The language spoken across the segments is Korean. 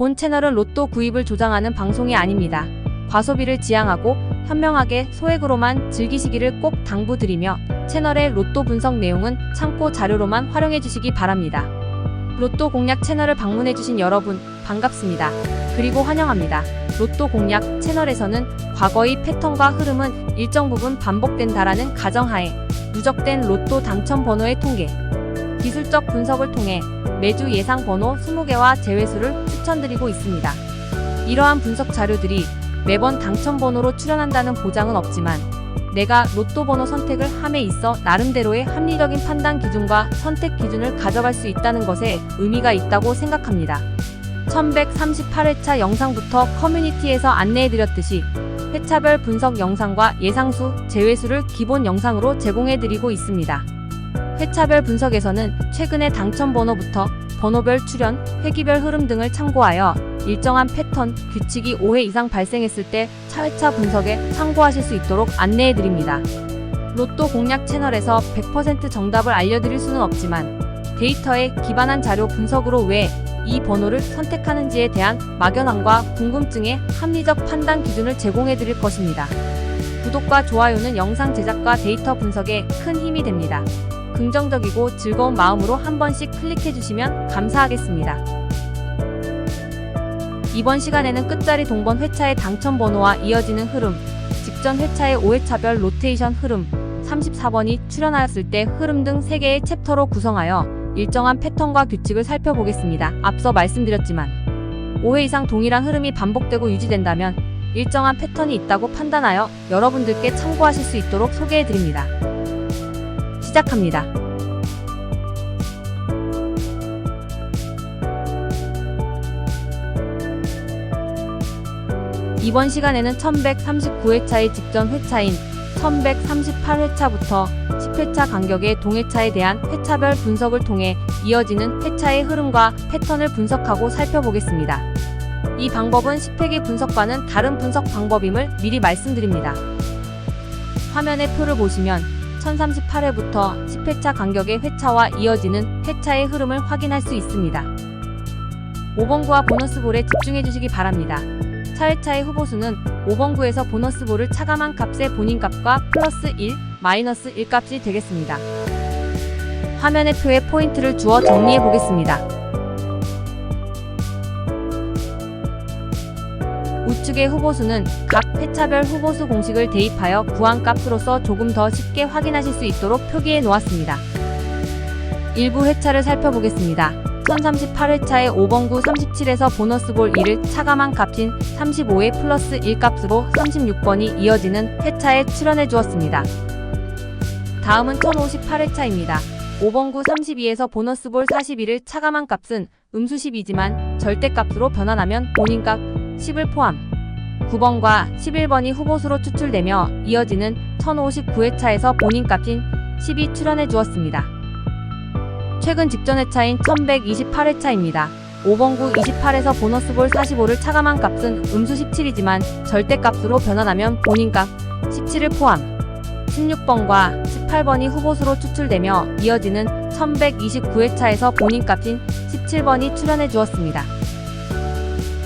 본 채널은 로또 구입을 조장하는 방송이 아닙니다. 과소비를 지향하고 현명하게 소액으로만 즐기시기를 꼭 당부드리며 채널의 로또 분석 내용은 참고 자료로만 활용해 주시기 바랍니다. 로또 공략 채널을 방문해 주신 여러분 반갑습니다. 그리고 환영합니다. 로또 공략 채널에서는 과거의 패턴과 흐름은 일정 부분 반복된다라는 가정하에 누적된 로또 당첨 번호의 통계, 기술적 분석을 통해 매주 예상 번호 20개와 제외수를 추천드리고 있습니다. 이러한 분석 자료들이 매번 당첨 번호로 출연한다는 보장은 없지만 내가 로또 번호 선택을 함에 있어 나름대로의 합리적인 판단 기준과 선택 기준을 가져갈 수 있다는 것에 의미가 있다고 생각합니다. 1138회차 영상부터 커뮤니티에서 안내해드렸듯이 회차별 분석 영상과 예상수, 제외수를 기본 영상으로 제공해드리고 있습니다. 회차별 분석에서는 최근의 당첨 번호부터 번호별 출연, 회기별 흐름 등을 참고하여 일정한 패턴, 규칙이 5회 이상 발생했을 때 차회차 분석에 참고하실 수 있도록 안내해 드립니다. 로또 공략 채널에서 100% 정답을 알려드릴 수는 없지만 데이터에 기반한 자료 분석으로 왜 이 번호를 선택하는지에 대한 막연함과 궁금증에 합리적 판단 기준을 제공해 드릴 것입니다. 구독과 좋아요는 영상 제작과 데이터 분석에 큰 힘이 됩니다. 긍정적이고 즐거운 마음으로 한 번씩 클릭해 주시면 감사하겠습니다. 이번 시간에는 끝자리 동번 회차의 당첨 번호와 이어지는 흐름, 직전 회차의 5회차별 로테이션 흐름, 34번이 출연하였을 때 흐름 등 3개의 챕터로 구성하여 일정한 패턴과 규칙을 살펴보겠습니다. 앞서 말씀드렸지만 5회 이상 동일한 흐름이 반복되고 유지된다면 일정한 패턴이 있다고 판단하여 여러분들께 참고하실 수 있도록 소개해 드립니다. 시작합니다. 이번 시간에는 1139회차의 직전 회차인 1138회차부터 10회차 간격의 동회차에 대한 회차별 분석을 통해 이어지는 회차의 흐름과 패턴을 분석하고 살펴보겠습니다. 이 방법은 10회기 분석과는 다른 분석 방법임을 미리 말씀드립니다. 화면의 표를 보시면 1038회부터 10회차 간격의 회차와 이어지는 회차의 흐름을 확인할 수 있습니다. 5번구와 보너스볼에 집중해 주시기 바랍니다. 차회차의 후보수는 5번구에서 보너스볼을 차감한 값의 본인 값과 플러스 1, 마이너스 1 값이 되겠습니다. 화면의 표에 포인트를 주어 정리해 보겠습니다. 우측의 후보수는 각 회차별 후보수 공식을 대입하여 구한 값으로서 조금 더 쉽게 확인하실 수 있도록 표기해 놓았습니다. 일부 회차를 살펴보겠습니다. 1038회차의 5번구 37에서 보너스볼 1을 차감한 값인 35의 플러스 1 값으로 36번이 이어지는 회차에 출연해 주었습니다. 다음은 1058회차입니다. 5번구 32에서 보너스볼 41을 차감한 값은 음수 10이지만 절대값으로 변환하면 본인값 10을 포함. 9번과 11번이 후보수로 추출되며 이어지는 1059회차에서 본인 값인 10이 출연해 주었습니다. 최근 직전 회차인 1128회차입니다. 5번구 28에서 보너스볼 45를 차감한 값은 음수 17이지만 절대값으로 변환하면 본인값 17을 포함. 16번과 18번이 후보수로 추출되며 이어지는 1129회차에서 본인값인 17번이 출연해 주었습니다.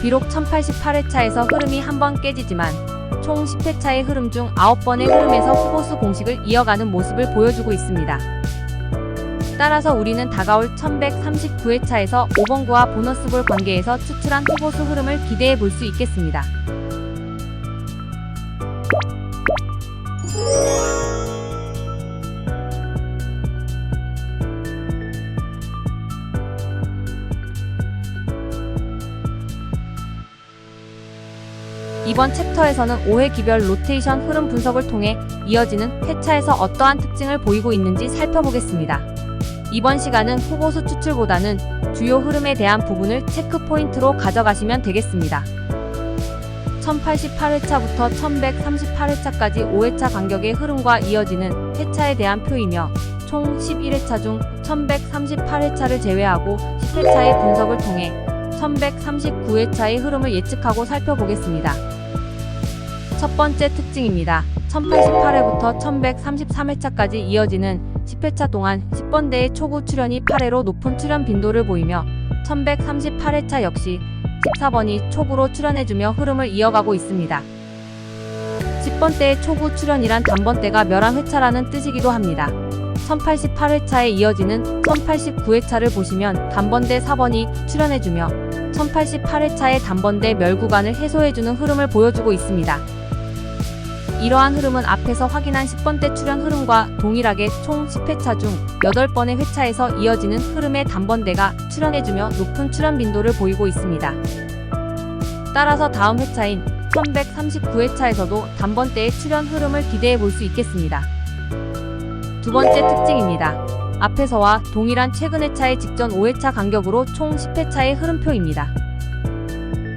비록 1088회차에서 흐름이 한 번 깨지지만 총 10회차의 흐름 중 9번의 흐름에서 후보수 공식을 이어가는 모습을 보여주고 있습니다. 따라서 우리는 다가올 1139회차에서 5번구와 보너스볼 관계에서 추출한 후보수 흐름을 기대해 볼 수 있겠습니다. 이번 챕터에서는 5회 기별 로테이션 흐름 분석을 통해 이어지는 회차에서 어떠한 특징을 보이고 있는지 살펴보겠습니다. 이번 시간은 후보수 추출보다는 주요 흐름에 대한 부분을 체크 포인트로 가져가시면 되겠습니다. 1088회차부터 1138회차까지 5회차 간격의 흐름과 이어지는 회차에 대한 표이며 총 11회차 중 1138회차를 제외하고 10회차의 분석을 통해 1139회차의 흐름을 예측하고 살펴보겠습니다. 첫 번째 특징입니다. 1088회부터 1133회차까지 이어지는 10회차 동안 10번대의 초구 출연이 8회로 높은 출연 빈도를 보이며 1138회차 역시 14번이 초구로 출현해주며 흐름을 이어가고 있습니다. 10번대의 초구 출현이란 단번대가 멸한 회차라는 뜻이기도 합니다. 1088회차에 이어지는 1089회차를 보시면 단번대 4번이 출현해주며 1088회차의 단번대 멸 구간을 해소해주는 흐름을 보여주고 있습니다. 이러한 흐름은 앞에서 확인한 10번대 출현 흐름과 동일하게 총 10회차 중 8번의 회차에서 이어지는 흐름의 단번대가 출현해주며 높은 출현 빈도를 보이고 있습니다. 따라서 다음 회차인 1139회차에서도 단번대의 출현 흐름을 기대해 볼 수 있겠습니다. 두 번째 특징입니다. 앞에서와 동일한 최근 회차의 직전 5회차 간격으로 총 10회차의 흐름표입니다.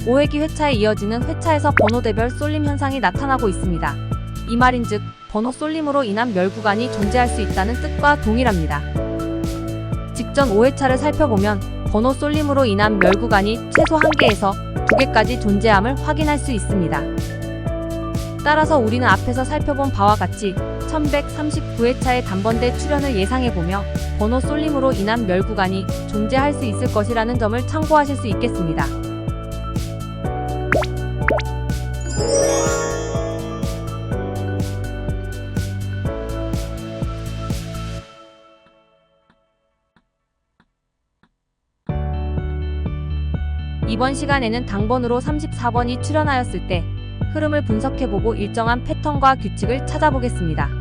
5회기 회차에 이어지는 회차에서 번호대별 쏠림 현상이 나타나고 있습니다. 이 말인즉 번호 쏠림으로 인한 멸 구간이 존재할 수 있다는 뜻과 동일합니다. 직전 5회차를 살펴보면 번호 쏠림으로 인한 멸 구간이 최소 1개에서 2개까지 존재함을 확인할 수 있습니다. 따라서 우리는 앞에서 살펴본 바와 같이 1139회차의 단번대 출현을 예상해보며 번호 쏠림으로 인한 멸 구간이 존재할 수 있을 것이라는 점을 참고하실 수 있겠습니다. 이번 시간에는 당번으로 34번이 출현하였을 때 흐름을 분석해보고 일정한 패턴과 규칙을 찾아보겠습니다.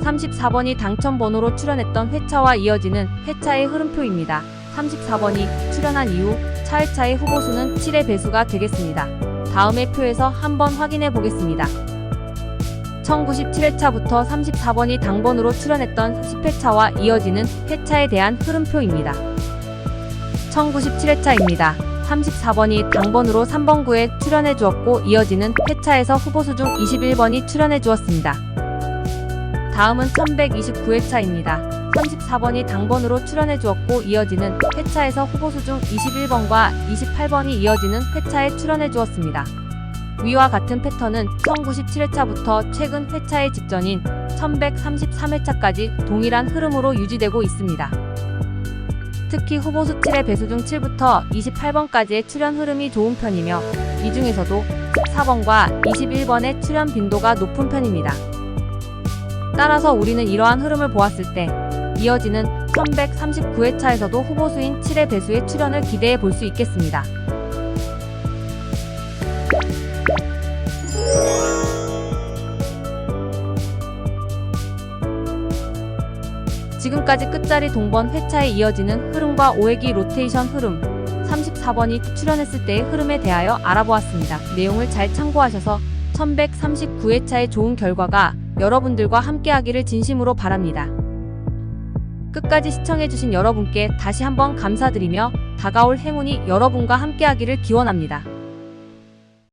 34번이 당첨번호로 출현했던 회차와 이어지는 회차의 흐름표입니다. 34번이 출현한 이후 차회차의 후보수는 7의 배수가 되겠습니다. 다음의 표에서 한번 확인해 보겠습니다. 1097회차부터 34번이 당번으로 출현했던 10회차와 이어지는 회차에 대한 흐름표입니다. 1097회차입니다. 34번이 당번으로 3번 구에 출연해 주었고 이어지는 회차에서 후보수 중 21번이 출연해 주었습니다. 다음은 1129회차입니다. 34번이 당번으로 출연해 주었고 이어지는 회차에서 후보수 중 21번과 28번이 이어지는 회차에 출연해 주었습니다. 위와 같은 패턴은 1097회차부터 최근 회차의 직전인 1133회차까지 동일한 흐름으로 유지되고 있습니다. 특히 후보수 7의 배수 중 7부터 28번까지의 출현 흐름이 좋은 편이며 이 중에서도 14번과 21번의 출현 빈도가 높은 편입니다. 따라서 우리는 이러한 흐름을 보았을 때 이어지는 1139회차에서도 후보수인 7의 배수의 출현을 기대해 볼 수 있겠습니다. 지금까지 끝자리 동번 회차에 이어지는 흐름과 5회기 로테이션 흐름, 34번이 출현했을 때의 흐름에 대하여 알아보았습니다. 내용을 잘 참고하셔서 1139회차의 좋은 결과가 여러분들과 함께하기를 진심으로 바랍니다. 끝까지 시청해주신 여러분께 다시 한번 감사드리며 다가올 행운이 여러분과 함께하기를 기원합니다.